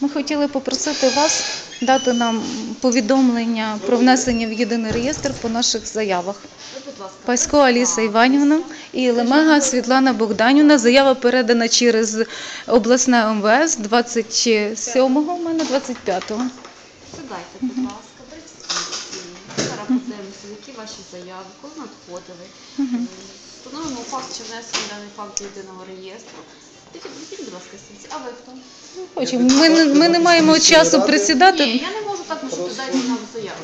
Ми хотіли попросити вас дати нам повідомлення про внесення в єдиний реєстр по наших заявах. Пасько Аліса Іванівна і Лемега Світлана Богданівна. Заява передана через обласне МВС 27-го, у мене 25-го. сідайте, будь ласка, дайте Зараз подивимося, які ваші заяви, коли надходили. Встановимо факт, чи внесений даний факт до єдиного реєстру. Тільки будь ласка, стільці. А ви хто? Хочемо. Ми, не- ми не маємо часу Ні, присідати. я не можу так лишити, дайте нам заяву.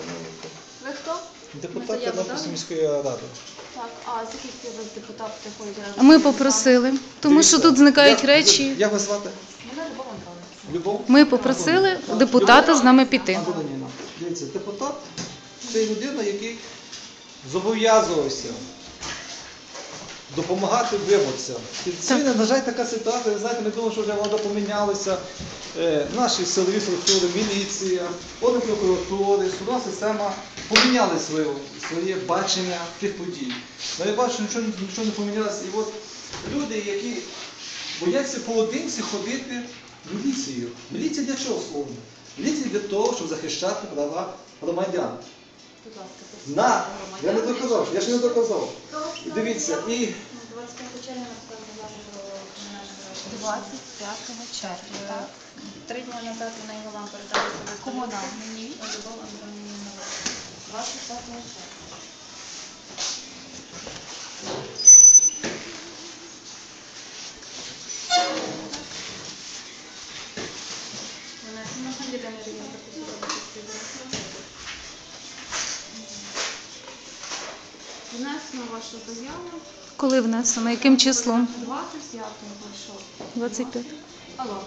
Ви хто? Депутат Заяву Тернопільської дали? міської ради. Так, а з яких ви депутат приходить разом? Ми попросили, тому що тут зникають Як- речі. Як вас звати? Мене Любов. Любов? Ми попросили депутата з нами піти. Антоніна. Дивіться, депутат це людина, який зобов'язувався допомагати виборцям. Сьогодні, на жаль, така ситуація, знаєте, ми думаємо, що вже влада помінялася. Е, наші силові структури, міліція, органи прокуратури, судова система поміняли своє, своє бачення тих подій. Але я бачу, що нічого, нічого не помінялося. І от люди, які бояться поодинці ходити в міліцію. Міліція для чого служить? Міліція для того, щоб захищати права громадян. На! Я не доказав, я ж не доказав. І дивіться, і 25 червня насправді про кримінальне 25 червня, так? Три дні назад вона його вам передала. Кому нам? Мені. Любов Антонівна. 25 червня. Вона на єдиний реєстр посудових Внесено вашу заяву Коли внесено, яким числом? 25-го пройшов. 25. Алло.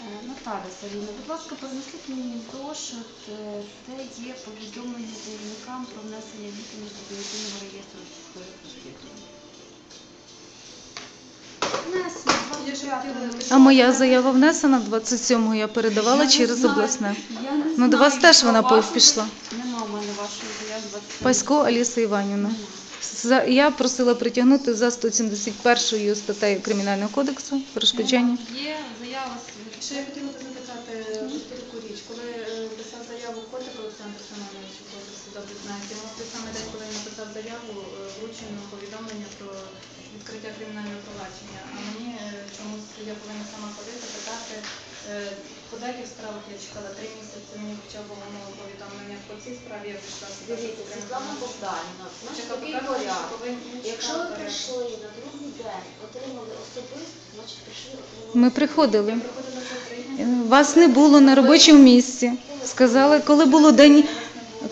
Е, Наталя Савіна, будь ласка, принесіть мені зошит, е, де є повідомлення заявникам про внесення відомості до єдиного реєстру сільської. Внесено, 25 А моя заява внесена 27-го, я передавала Я не через знаю. обласне. Я не Ну, до вас теж вона ваша пішла. за- Нема в мене вашої заяви 27. Пасько Аліса Іванівна. За- Я просила притягнути за 171 статтею Кримінального кодексу перешкоджання. Є заява Ще я хотіла би запитати таку річ. Коли е, писав заяву Котик Олександр Семенович, всі добре знаєте, йому той самий день, коли він написав заяву, е, вручено повідомлення про відкриття кримінального провадження. А мені е, чомусь я повинна сама ходити, питати. Е, По деяких справах я чекала три місяці, мені хоча б було нове повідомлення. По цій справі я прийшла сюди. Дивіться, Світлана Богданівна, значить такий порядок? Якщо ви прийшли на другий день, отримали особисто, значить прийшли, отримали. Ми приходили. Вас не було на робочому місці. Сказали, коли було день,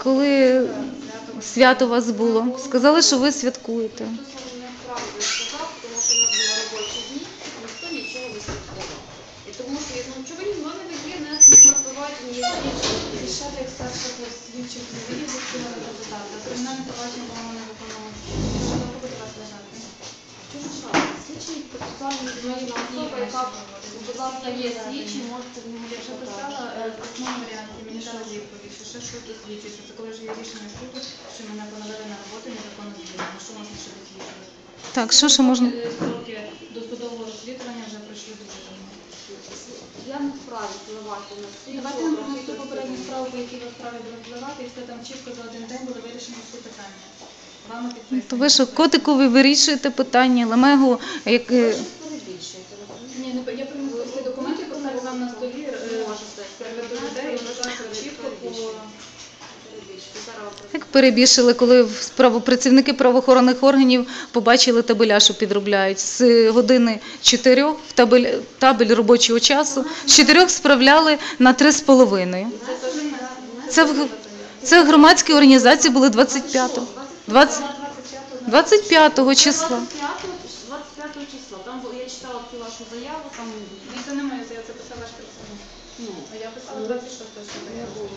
коли свято у вас було. Сказали, що ви святкуєте. Хтось може неправду сказав, тому що у нас були робочі дні, ніхто нічого не святкував. І тому що ну, чого в мене є внесено на провадження, є слідчі. Рішати як старших слідчих не виїзду, хотіла би Кримінальне провадження, не виконувало. Що довго буде вас лежати? Чому що? Слідчий вже писала в такому варіанті, мені дали відповідь, що ще що досліджується. Це коли вже є рішення суду, що мене поновили на роботу незаконно звільнено. Що можна ще досліджувати? Так, що ще можна? Е, Строки досудового розслідування вже пройшли дуже давно. Я не вправі впливати на слідчого. Давайте нам принесу попередню справу, по якій ви справі будуть впливати, і все там чітко за один день буде вирішено всі питання. Вами підписано. То ви що, котику ви вирішуєте питання, лемегу, як Ви е, щось перебільшуєте, розумієте? Ні, не я принесу всі документи, поставлю вам на столі, е, людей, і будь чітко по... Як перебільшили, коли працівники правоохоронних органів побачили табеля, що підробляють з години 4 в табель, табель робочого часу, з 4 справляли на 3,5. Це в це громадські організації були 25-го. 20, 25 числа. 25 25 числа. Там я читала вашу заяву, там це не моя заява, це писав ваш. Ну, А я писала 26 що заяву.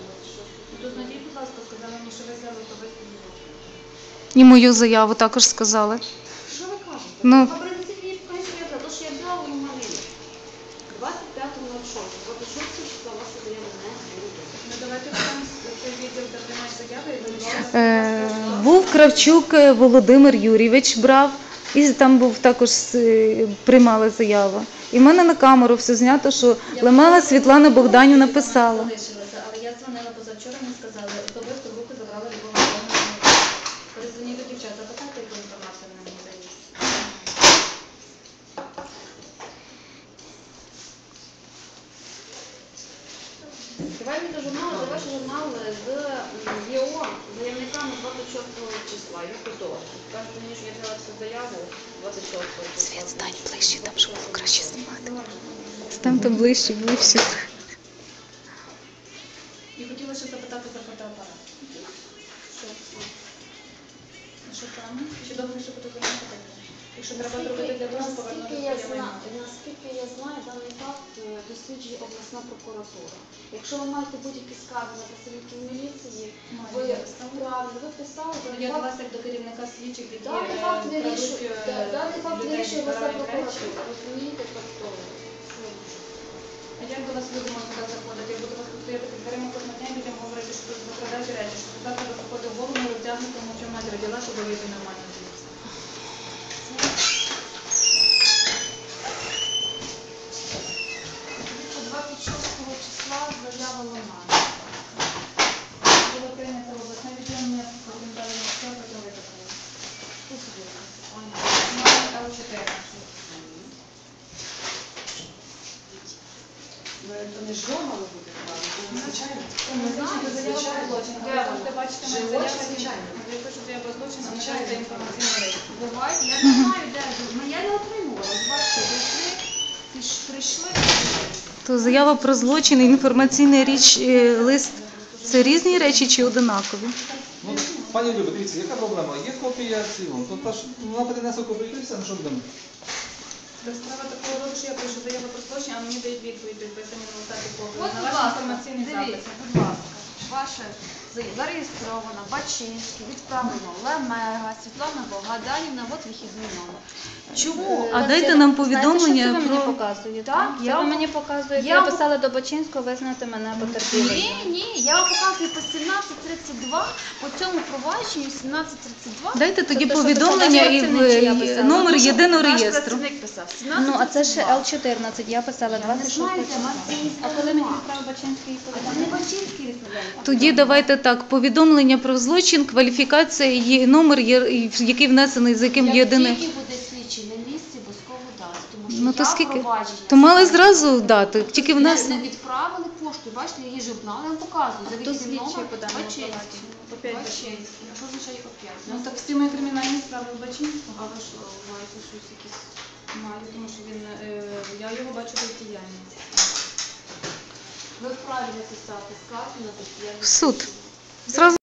Тут надій, будь ласка, сказала мені, що ви взяли особисто І мою заяву також сказали. що ви кажете? Ну. А принесіть мені заяву, то що я взяла, воно в мене є. 25.06, 26 числа ваша заява не буде. Ну давайте там цей відділ, де приймають заяви, і ви Е, був Кравчук е, Володимир Юрійович брав, і там був також е, приймали заяву. І в мене на камеру все знято, що Лемела Світлана Богданівна писала. Залишилася, але я дзвонила позавчора, мені сказали, особисто в руки забрали любого Перезвоніть до дівчат, запитайте, яку інформацію вона мені дає. Давай мені до журналу, де ваш журнал з м, ЄО заявниками 26 числа. Я готова. Кажете мені, що я взяла цю заяву 26 числа. Стань ближче, там щоб було краще знімати. Станьте ближче, ближче. І хотіла ще запитати за фотоапарат. Що? Що там? Чи ще фотографувати таке? Якщо треба зробити для того, щоб повернути Наскільки я знаю, наскільки я знаю, даний факт е, досліджує обласна прокуратура. Якщо ви маєте будь-які скарги на працівників міліції, ви я правильно, ви писали, Ну, даний Я до факт вас як до керівника слідчих, які Даний е, факт крадуть, вирішує, е, да- даний факт людей, вирішує обласна речі. прокуратура. Розумієте, тобто А як до вас люди можуть туди заходити? Я буду вас тут стояти під дверима кожного дня і людям говорити, що тут викрадають речі, що тут завтра заходить в голову, не розтягнутому, що мать родила, щоб вийти нормально звідси. Відповідно 26 числа заява Ломана. Було прийнято обласне відділення орієнтального все про виконання. Тут собі Пані. Номер Л14. То не ждома буде звичайно. Ну, значить, заява про злочин. Де Ви можете бачити на Живо, Ви пишете заява про злочин, а Звичайно. це інформаційний речі. Давайте, я не знаю, де. Ну, я не отримувала. Бачите, прийшли, прийшли. То заява про злочин і інформаційний річ е, лист це різні речі чи одинакові? Ну, пані Любе, дивіться, яка проблема? Є копія цілого. То та ж вона принесе копію і все, ну що будемо? Та справа такого роду, що я пишу заяву про злочин, а мені дають відповідь підписані на. От, На будь ваш ласка, інформаційний дивіться, будь ласка. Ваше зареєстровано, Бачинський, відправлено Лемега, Світлана Богоданівна, от вихідний номер. Чому? А дайте нам повідомлення Знаєте, що це ви про мені показуєте? Так, Це я ви мені показуєте. я Я писала до Бочинського визнати мене потерпілою. Ні, ні, я вам показую по 1732, по цьому провадженню 1732. дайте тоді Тобто, що повідомлення писала і я в- писала? номер що єдиного наш реєстру. працівник писав Ну, а це ще Л14, я писала Я не 26 знаю, числа. Марцинська А коли мені відправив Бочинський А це не повідомлення? Бачинський відправляє. Тоді давайте так: повідомлення про злочин, кваліфікація, є номер, який внесений, за яким Як єдиний. тільки буде слідчий на місці, обов'язково дасть. Тому що Ну я то скільки? провадження То мали зразу дати, тільки внесли. не відправили пошту. Бачите, є журнал, я вам показую. За вихідний слідчий номер Бачинський. Опять Бачинський. Що означає опять? Ну так всі мої кримінальні справи в Бачинську. А ви що, маєте щось якісь? Маю, тому що він, е, я його бачу в діяльність. Ви вправі написати скаргу на бездіяльність. В суд. Зразу